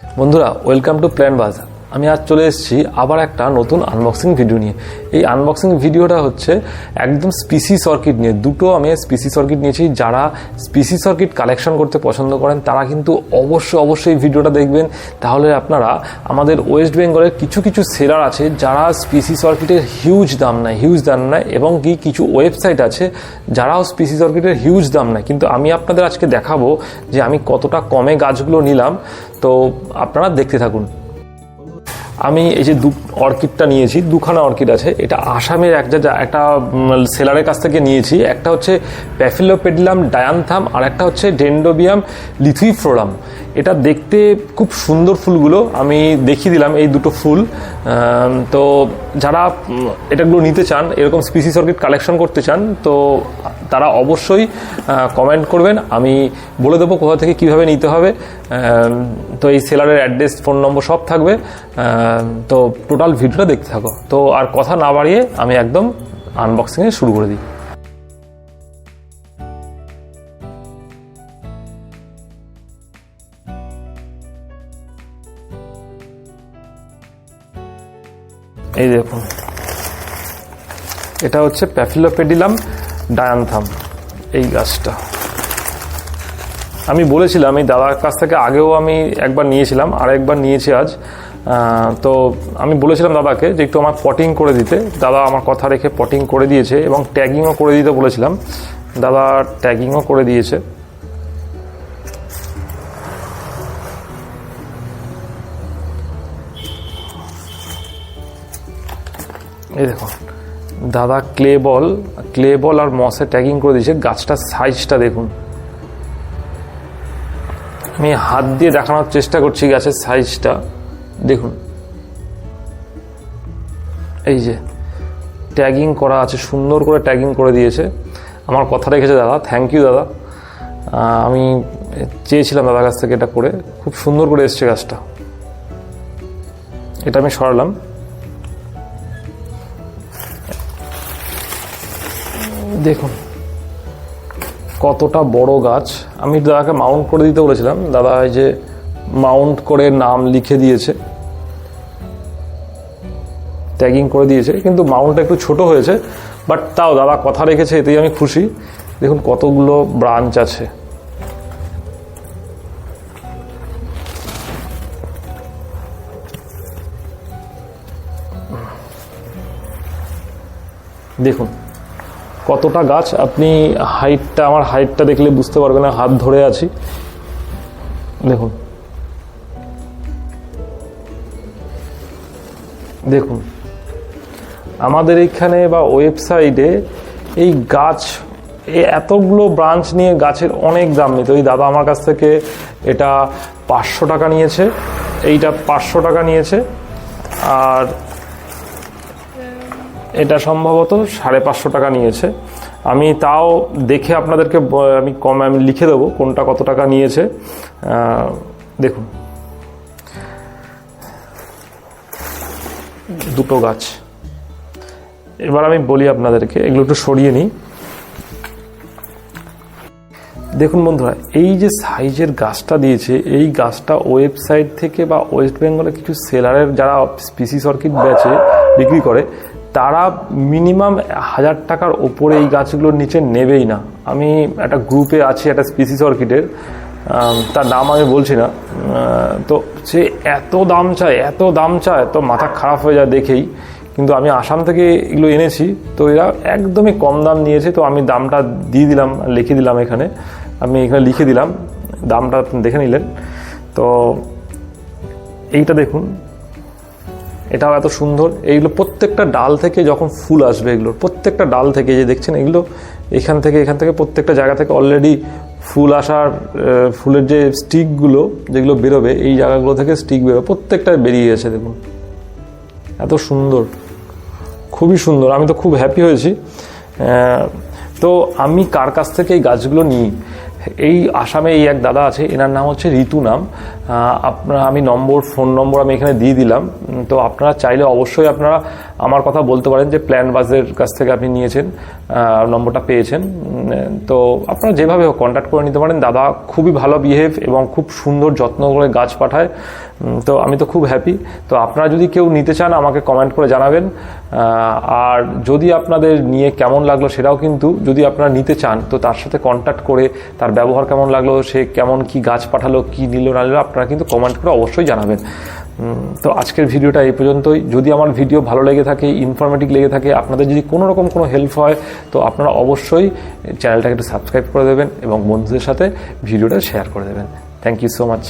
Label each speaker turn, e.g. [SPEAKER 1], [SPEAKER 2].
[SPEAKER 1] বন্ধুরা welcome to plan বাজার আমি আজ চলে এসেছি আবার একটা নতুন আনবক্সিং ভিডিও নিয়ে। এই আনবক্সিং ভিডিওটা হচ্ছে একদম স্পিসি সার্কিট নিয়ে। দুটো আমি স্পিসি সার্কিট নিয়েছি। যারা স্পিসি সার্কিট কালেকশন করতে পছন্দ করেন, তারা কিন্তু অবশ্যই অবশ্যই ভিডিওটা দেখবেন। তাহলে আপনারা আমাদের ওয়েস্ট বেঙ্গলের কিছু কিছু সেলার আছে যারা স্পিসি সার্কিটের হিউজ দাম নেয় হিউজ দাম নেয় এবং কি কিছু ওয়েবসাইট আছে যারাও স্পিসি সার্কিটের হিউজ দাম নেয়। কিন্তু আমি আপনাদের আজকে দেখাবো যে আমি কতটা কমে গাছগুলো নিলাম। তো আপনারা দেখতে থাকুন। আমি এই যে দু অর্কিডটা নিয়েছি, দুখানা অর্কিড আছে। এটা আসামের একটা একটা সেলারের কাছ থেকে নিয়েছি। একটা হচ্ছে প্যাফিলোপেডিলাম ডায়ানথাম আর একটা হচ্ছে ডেন্ডোবিয়াম লিথুইফ্লোরাম এটা দেখতে খুব সুন্দর ফুলগুলো। আমি দেখিয়ে দিলাম এই দুটো ফুল। তো যারা এটাগুলো নিতে চান, এরকম স্পিসিস অর্কিড কালেকশন করতে চান, তো তারা অবশ্যই কমেন্ট করবেন। আমি বলে দেবো কোথা থেকে কীভাবে নিতে হবে। তো এই সেলারের অ্যাড্রেস ফোন নম্বর সব থাকবে। তো টোটাল ভিডিওটা দেখতে থাকো। তো আর কথা না বাড়িয়ে আমি একদম আনবক্সিংয়ে শুরু করে দিই। এই দেখুন। এটা হচ্ছে প্যাফিলোপেডিলাম ডায়ানথাম এই গাছটা। আমি বলেছিলাম, এই দাদার কাছ থেকে আগেও আমি একবার নিয়েছিলাম আর একবার নিয়েছি আজ। তো আমি বলেছিলাম দাদাকে যে একটু আমার পটিং করে দিতে। দাদা আমার কথা রেখে পটিং করে দিয়েছে এবং ট্যাগিংও করে দিতে বলেছিলাম। দাদা ট্যাগিংও করে দিয়েছে। এই দেখুন। দাদা ক্লে বল ক্লে বল আর মসে ট্যাগিং করে দিয়েছে গাছটার সাইজটা দেখুন। আমি হাত দিয়ে দেখানোর চেষ্টা করছি গাছের সাইজটা দেখুন। এই যে ট্যাগিং করা আছে, সুন্দর করে ট্যাগিং করে দিয়েছে। আমার কথা রেখেছে দাদা থ্যাংক ইউ দাদা। আমি চেয়েছিলাম দাদার কাছ থেকে এটা করে, খুব সুন্দর করে এসছে গাছটা। এটা আমি সরালাম। দেখুন, কতটা বড় গাছ। আমি দাদাকে মাউন্ট করে দিতে বলেছিলাম। দাদা এই যে মাউন্ট করে নাম লিখে দিয়েছে। ট্যাগিং করে দিয়েছে। কিন্তু মাউন্টটা একটু ছোট হয়েছে। বাট তাও দাদা কথা রেখেছে, এতেই আমি খুশি। দেখুন, কতগুলো ব্রাঞ্চ আছে। দেখুন কতটা গাছ আপনি হাইটটা আমার হাইটটা দেখলে বুঝতে পারবেন না, হাত ধরে আছি। দেখুন। দেখুন। আমাদের এইখানে বা ওয়েবসাইটে এই গাছ এতগুলো ব্রাঞ্চ নিয়ে গাছের অনেক দাম নিত। ওই দাদা আমার কাছ থেকে এটা পাঁচশো টাকা নিয়েছে, এইটা পাঁচশো টাকা নিয়েছে। আর এটা সম্ভবত সাড়ে পাঁচশো টাকা নিয়েছে। আমি তাও দেখে আপনাদেরকে আমি কম, আমি লিখে দেবো কোনটা কত টাকা নিয়েছে। দেখুন। দুটো গাছ। এবার আমি বলি আপনাদেরকে, এগুলো একটু সরিয়ে নিই। দেখুন বন্ধুরা, এই যে সাইজের গাছটা দিয়েছে, এই গাছটা ওয়েবসাইট থেকে বা ওয়েস্ট বেঙ্গলে কিছু সেলারের যারা স্পিসি সার্কিট বেচে, বিক্রি করে তারা মিনিমাম হাজার টাকার ওপরে এই গাছগুলোর নিচে নেবেই না। আমি একটা গ্রুপে আছি, একটা স্পিসি সার্কিটের তার দাম আমি বলছি না। তো সে এত দাম চায়, এত দাম চায়, তো মাথা খারাপ হয়ে যায় দেখেই। কিন্তু আমি আসাম থেকে এগুলো এনেছি, তো এরা একদমই কম দাম নিয়েছে, তো আমি দামটা দিয়ে দিলাম, লিখে দিলাম এখানে। আমি এখানে লিখে দিলাম, দামটা দেখে নিলেন। তো এইটা দেখুন এটাও এত সুন্দর। এইগুলো প্রত্যেকটা ডাল থেকে যখন ফুল আসবে এগুলোর, প্রত্যেকটা ডাল থেকে যে দেখছেন, এগুলো এখান থেকে এখান থেকে প্রত্যেকটা জায়গা থেকে অলরেডি ফুল আসার ফুলের যে স্টিকগুলো যেগুলো বেরোবে, এই জায়গাগুলো থেকে স্টিক বেরোবে প্রত্যেকটা বেরিয়ে গেছে দেখুন। এত সুন্দর, খুবই সুন্দর। আমি তো খুব হ্যাপি হয়েছি। তো আমি কার কাছ থেকে এই গাছগুলো নিই? এই আসামে এই এক দাদা আছে, এনার নাম হচ্ছে ঋতু নাম। আপনার, আমি নম্বর, ফোন নম্বর আমি এখানে দিয়ে দিলাম। তো আপনারা চাইলে অবশ্যই আপনারা আমার কথা বলতে পারেন যে প্ল্যান বাজের কাছ থেকে আপনি নিয়েছেন নম্বরটা পেয়েছেন। তো আপনারা যেভাবে হোক কন্ট্যাক্ট করে নিতে পারেন। দাদা খুবই ভালো বিহেভ এবং খুব সুন্দর যত্ন করে গাছ পাঠায়। তো আমি তো খুব হ্যাপি তো আপনারা যদি কেউ নিতে চান, আমাকে কমেন্ট করে জানাবেন। আর যদি আপনাদের নিয়ে কেমন লাগল সেটাও কিন্তু যদি আপনারা নিতে চান, তো তার সাথে কন্ট্যাক্ট করে তার ব্যবহার কেমন লাগল, সে কেমন কি গাছ পাঠালো, কি নিল, না নিল, আপনারা কিন্তু কমেন্ট করে অবশ্যই জানাবেন। তো আজকের ভিডিওটা এই পর্যন্তই। যদি আমার ভিডিও ভালো লেগে থাকে ইনফরমেটিভ লেগে থাকে, আপনাদের যদি কোনো রকম কোনো হেল্প হয়, তো আপনারা অবশ্যই চ্যানেলটাকে একটু সাবস্ক্রাইব করে দেবেন এবং বন্ধুদের সাথে ভিডিওটা শেয়ার করে দেবেন। Thank you so much